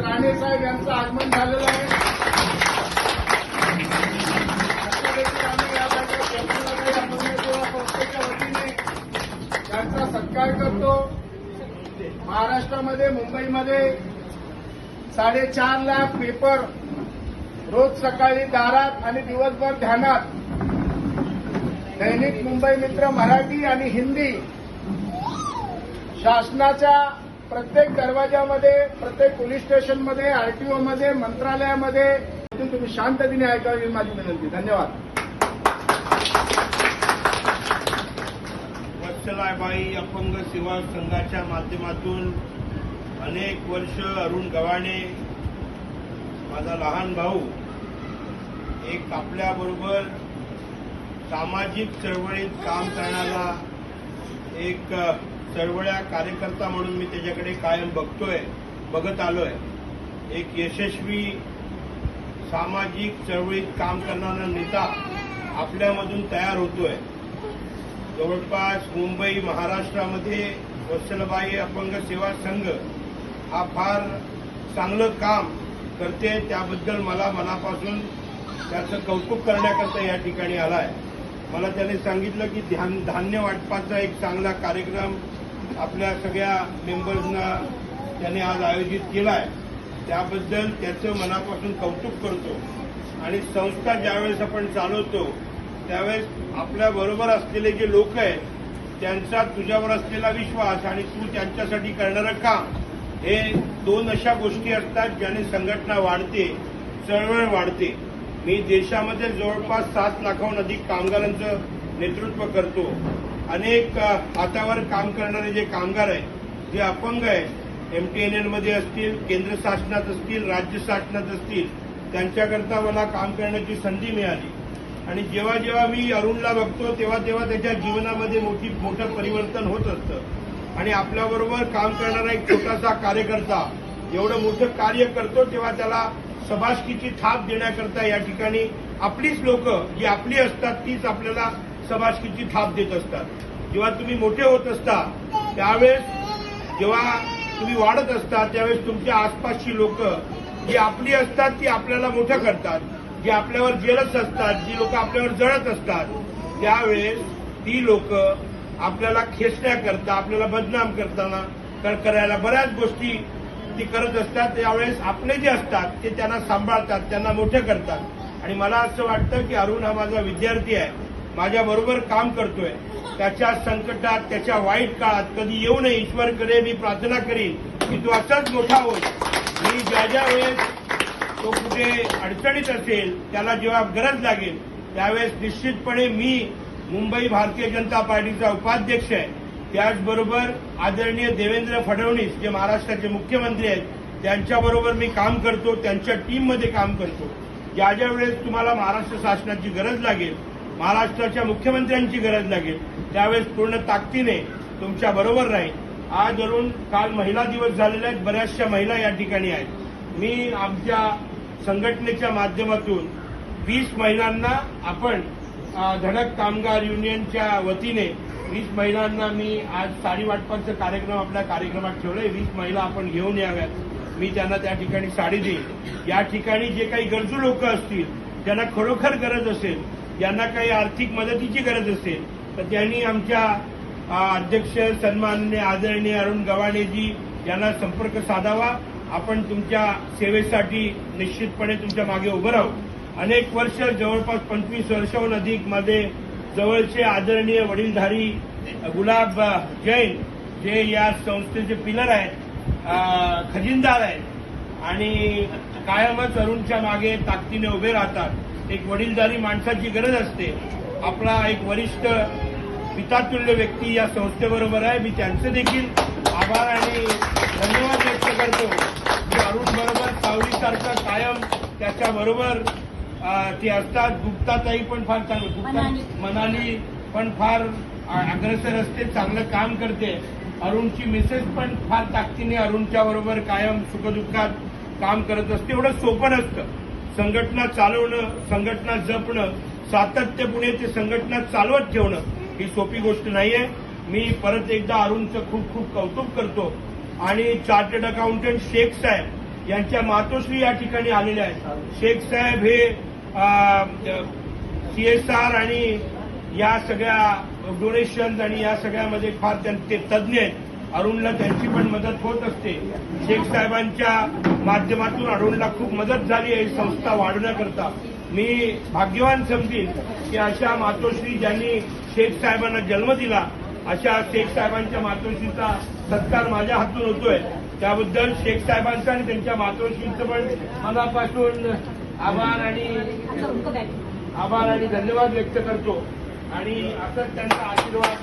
राणे साहेब यांचं आगमन झालेलं आहे. संस्थेच्या वतीने त्यांचा सत्कार करतो. महाराष्ट्रामध्ये मुंबईमध्ये साडेचार लाख पेपर रोज सकाळी दारात आणि दिवसभर ध्यानात. दैनिक मुंबई मित्र मराठी आणि हिंदी शासनाच्या प्रत्येक दरवाजामध्ये प्रत्येक पोलीस स्टेशनमध्ये आरटीओमध्ये मंत्रालयामध्ये तुम्ही शांततेने ऐकावी माझी विनंती. धन्यवाद. वत्सलाबाई अपंग सेवा संघाच्या माध्यमातून अनेक वर्ष अरुण गव्हाणे माझा लहान भाऊ एक आपल्याबरोबर सामाजिक चळवळीत काम करणारा एक चळवळ्या कार्यकर्ता म्हणून मी त्याच्याकडे कायम बघतोय बघत आलोय. एक यशस्वी सामाजिक चळवळीत काम करणारा नेता आपल्यामधून तयार होतोय. जवळपास मुंबई महाराष्ट्रामध्ये वत्सलबाई अपंग सेवा संघ हा फार चांगलं काम करते त्याबद्दल मला मनापासून त्याचं कौतुक करण्याकरता या ठिकाणी आला आहे मला त्याने सांगितलं की ध्यान धान्य वाटपाचा एक चांगला कार्यक्रम आपल्या सगळ्या मेंबर्सना त्याने आज आयोजित केलाय. त्याबद्दल त्याचं मनापासून कौतुक करतो. आणि संस्था ज्यावेळेस आपण चालवतो त्यावेळेस आपल्या बरोबर असलेले जे लोक आहेत त्यांचा तुझ्यावर असलेला विश्वास आणि तू त्यांच्यासाठी करणारं काम हे दोन अशा गोष्टी असतात ज्याने संघटना वाढते चळवळ वाढते. मी देशामध्ये जवळपास सात लाखाहून अधिक कामगारांचं नेतृत्व करतो. अनेक हातावर काम करणारे जे कामगार आहेत जे अपंग आहेत एमटीएनएलमध्ये असतील केंद्र शासनात असतील राज्य शासनात असतील त्यांच्याकरता मला काम करण्याची संधी मिळाली. आणि जेव्हा जेव्हा मी अरुणला बघतो तेव्हा तेव्हा त्याच्या जीवनामध्ये मोठी मोठं परिवर्तन होत असतं. आणि आपल्याबरोबर काम करणारा एक छोटासा कार्यकर्ता एवढं मोठं कार्य करतो तेव्हा त्याला सभासकीची थाप देण्याकरता या ठिकाणी आपलीच लोक जी आपली असतात तीच आपल्याला सभासकीची थाप देत असतात. जेव्हा तुम्ही मोठे होत असता त्यावेळेस जेव्हा तुम्ही वाढत असता त्यावेळेस तुमच्या आसपासची लोक जी आपली असतात ती आपल्याला मोठं करतात. जी आपल्यावर जलस असतात जी लोक आपल्यावर जळत असतात त्यावेळेस ती लोक आपल्याला खेचण्याकरता आपल्याला बदनाम करताना करायला बऱ्याच गोष्टी ती करत असतात त्यावेळेस आपले जे असतात ते त्यांना सांभाळतात त्यांना मोठे करतात. आणि मला असं वाटतं की अरुण हा माझा विद्यार्थी आहे. माझ्याबरोबर काम करतोय. त्याच्या संकटात त्याच्या वाईट काळात कधी येऊ नये ईश्वर करे मी प्रार्थना करीन की तो असाच मोठा होईल मी ज्या ज्या वेळेस तो कुठे अडचणीत असेल त्याला जेव्हा गरज लागेल त्यावेळेस निश्चितपणे मी मुंबई भारतीय जनता पार्टीचा उपाध्यक्ष आहे. त्याचबरोबर आदरणीय देवेंद्र फडणवीस जे महाराष्ट्राचे मुख्यमंत्री आहेत त्यांच्याबरोबर मी काम करतो त्यांच्या टीममध्ये काम करतो. ज्या ज्या वेळेस तुम्हाला महाराष्ट्र शासनाची गरज लागेल महाराष्ट्राच्या मुख्यमंत्र्यांची गरज लागेल त्यावेळेस पूर्ण ताकदीने तुमच्या बरोबर राहील आज वरून काल महिला दिवस झालेल्या आहेत बऱ्याचशा महिला या ठिकाणी आहेत. मी आमच्या संघटनेच्या माध्यमातून वीस महिलांना आपण धडक कामगार युनियनच्या वतीने वीस महिलांना मी आज साडी वाटपाचा कार्यक्रम आपल्या कार्यक्रमात ठेवलाय. वीस महिला आपण घेऊन याव्यात. मी त्यांना त्या ठिकाणी साडी देईन. या ठिकाणी जे काही गरजू लोक असतील ज्यांना खरोखर गरज असेल ज्यांना काही आर्थिक मदतीची गरज असेल तर त्यांनी आमच्या अध्यक्ष सन्माननीय आदरणीय अरुण गव्हाणेजी यांना संपर्क साधावा. आपण तुमच्या सेवेसाठी निश्चितपणे तुमच्या मागे उभं राहू. अनेक वर्ष जवळपास पंचवीस वर्षाहून अधिकमध्ये जवळचे आदरणीय वडीलधारी गुलाब जैन जे या संस्थेचे पिलर आहेत खजिनदार आहेत आणि कायमच अरुणच्या मागे ताकदीने उभे राहतात. एक वडीलधारी माणसाची गरज असते. आपला एक वरिष्ठ पितातुल्य व्यक्ती या संस्थेबरोबर आहे. मी त्यांचे देखील आभार आणि धन्यवाद व्यक्त करतो. की अरुण बरोबर सावलीसारखं कायम त्याच्याबरोबर ते असतात. गुप्ताताई पण फार चांगलं. गुप्ता मनाली. पण फार अग्रेसर असते चांगलं काम करते. अरुणची मिसेस पण फार ताकदीने अरुणच्या बरोबर कायम सुखदुःखात काम करत असते. एवढं सोपं नसतं. संघटना चालवणं संघटना जपणं सातत्यपूर्ण ते संघटना चालवत ठेवणं ही सोपी गोष्ट नाहीये. मी परत एकदा अरुणचं खूप खूप कौतुक करतो. आणि चार्टर्ड अकाउंटंट शेख साहेब यांच्या मातोश्री या ठिकाणी आलेल्या आहेत. शेख साहेब हे सीएसआर आणि या सगळ्या डोनेशन्स आणि या सगळ्यामध्ये फार त्यां- ते तज्ज्ञ आहेत. अरुणला त्यांची पण मदत होत असते. शेख साहेबांच्या माध्यमातून अरुणला खूप मदत झाली आहे. संस्था वाढवण्याकरता मी भाग्यवान समजीन की अशा मातोश्री ज्यांनी शेख साहेबांना जन्म दिला अशा शेख साहेबांच्या मातोश्रीचा सत्कार माझ्या हातून होतोय. त्याबद्दल शेख साहेबांचा आणि त्यांच्या मातोश्रीचं पण मनापासून आभार आणि आभार आणि धन्यवाद व्यक्त करतो. आणि असंच त्यांचा आशीर्वाद